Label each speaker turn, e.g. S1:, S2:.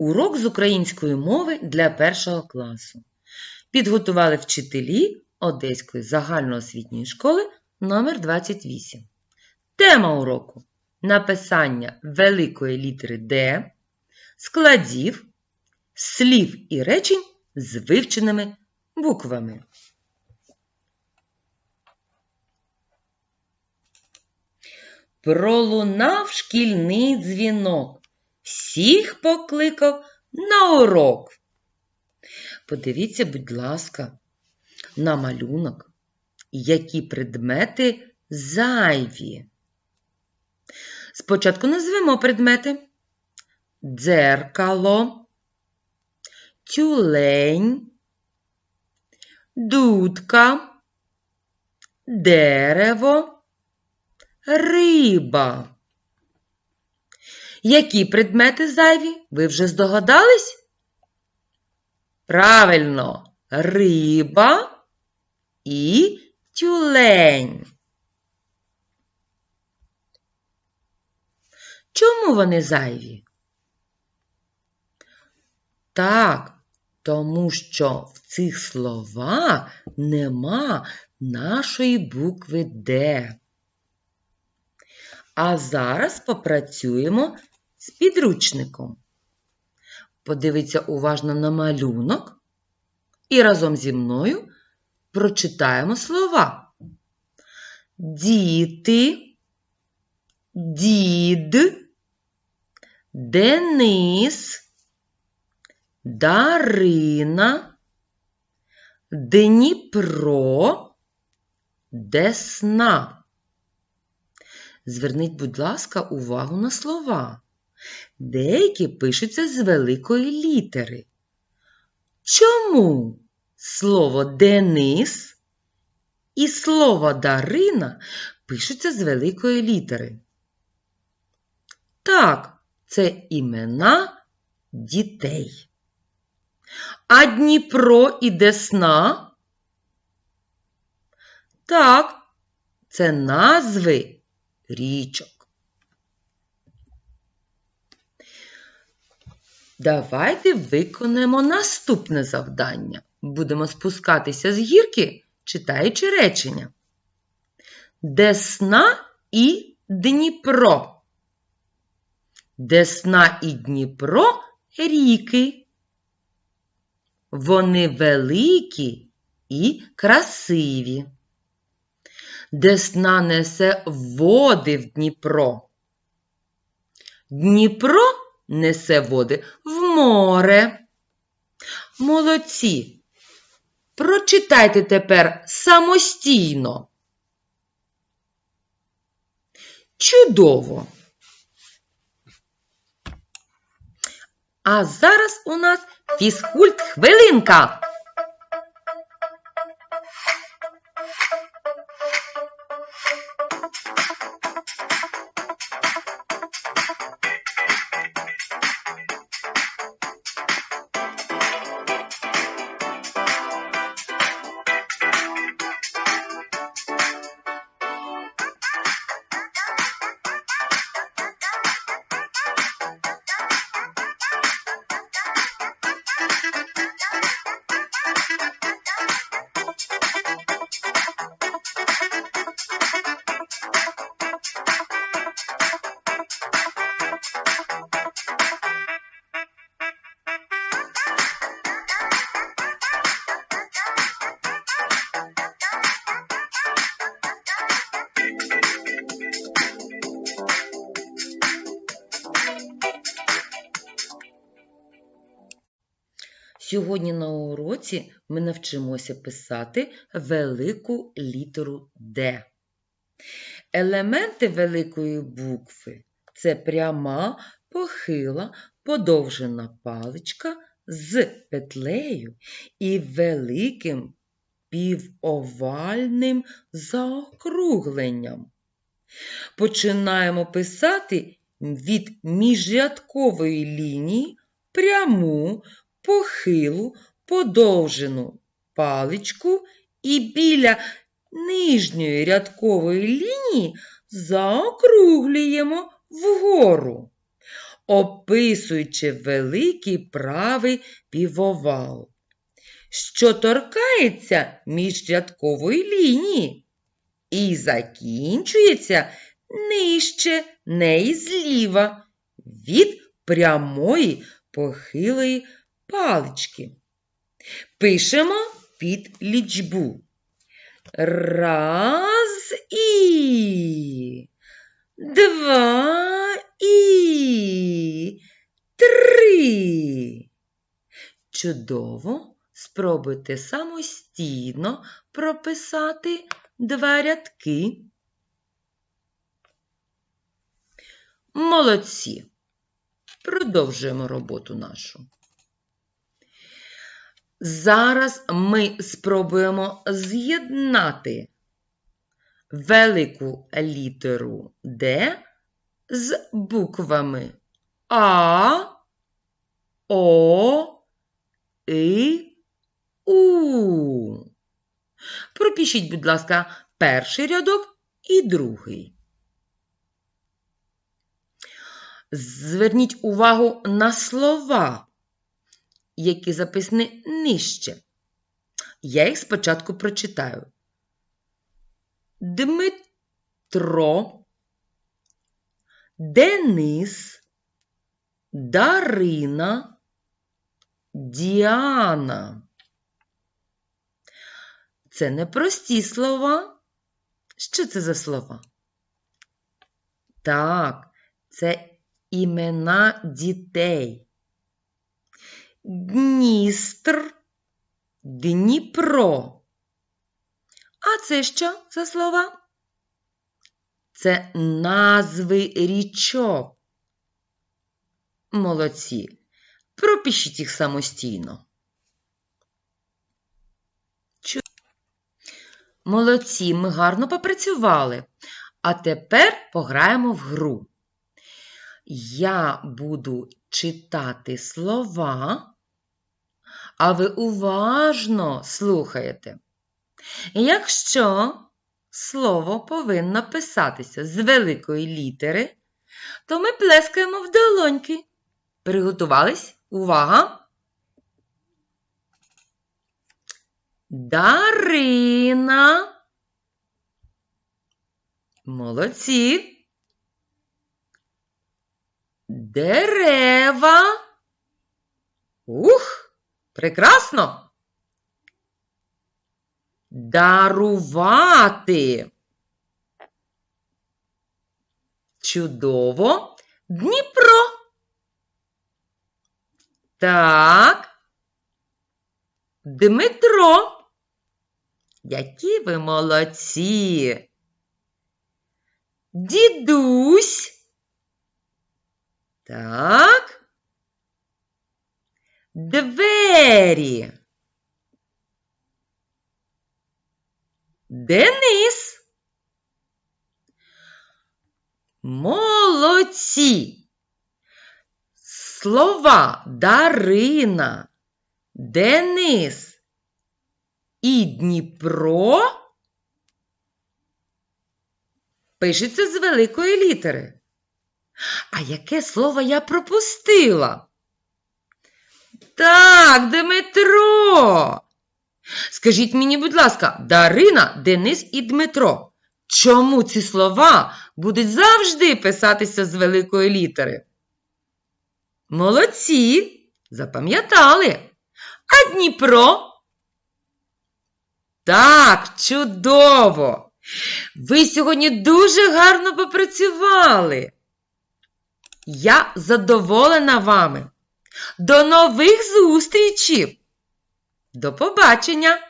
S1: Урок з української мови для першого класу. Підготували вчителі Одеської загальноосвітньої школи номер 28. Тема уроку написання великої літери Д, складів, слів і речень з вивченими буквами. Пролунав шкільний дзвінок. Всіх покликав на урок. Подивіться, будь ласка, на малюнок, які предмети зайві. Спочатку назвемо предмети дзеркало, тюлень, дудка, дерево, риба. Які предмети зайві? Ви вже здогадались? Правильно, риба і тюлень. Чому вони зайві? Так, тому що в цих словах нема нашої букви Д. А зараз попрацюємо з підручником. Подивіться уважно на малюнок і разом зі мною прочитаємо слова. Діти, дід, Денис, Дарина, Дніпро, Десна. Зверніть, будь ласка, увагу на слова. Деякі пишуться з великої літери. Чому слово Денис і слово Дарина пишуться з великої літери? Так, це імена дітей. А Дніпро і Десна? Так, це назви річок. Давайте виконаємо наступне завдання. Будемо спускатися з гірки, читаючи речення. Десна і Дніпро. Десна і Дніпро ріки. Вони великі і красиві. Десна несе води в Дніпро. Дніпро несе води в море. Молодці. Прочитайте тепер самостійно. Чудово. А зараз у нас фізкульт хвилинка. Сьогодні на уроці ми навчимося писати велику літеру Д. Елементи великої букви це пряма, похила, подовжена паличка з петлею і великим півовальним заокругленням. Починаємо писати від міжрядкової лінії пряму, похилу, подовжену паличку і біля нижньої рядкової лінії заокруглюємо вгору. описуючи великий правий півовал, що торкається міжрядкової лінії і закінчується нижче неї зліва від прямої похилої палички. Пишемо під лічбу. Раз і, два і, три. Чудово. Спробуйте самостійно прописати два рядки. Молодці. Продовжуємо роботу нашу. Зараз ми спробуємо з'єднати велику літеру Д з буквами А, О, І, У. Пропишіть, будь ласка, перший рядок і другий. Зверніть увагу на слова, які записані нижче. Я їх спочатку прочитаю. Дмитро, Денис, Дарина, Діана. Це не прості слова. Що це за слова? Так, це імена дітей. Дністр, Дніпро. А це що за слова? Це назви річок. Молодці. Пропишіть їх самостійно. Молодці, ми гарно попрацювали. А тепер пограємо в гру. Я буду читати слова, а ви уважно слухаєте. Якщо слово повинно писатися з великої літери, то ми плескаємо в долоньки. Приготувались? Увага! Дарина. Молодці. Дерева. Ух, прекрасно. Дарувати. Чудово. Дніпро. Так. Дмитро. Які ви молодці. Дідусь. Так. Двері. Денис. Молодці. Слова Дарина, Денис і Дніпро пишеться з великої літери. А яке слово я пропустила? Так, Дмитро. Скажіть мені, будь ласка, Дарина, Денис і Дмитро. Чому ці слова будуть завжди писатися з великої літери? Молодці, запам'ятали. А Дніпро? Так, чудово. Ви сьогодні дуже гарно попрацювали. Я задоволена вами. До нових зустрічей! До побачення!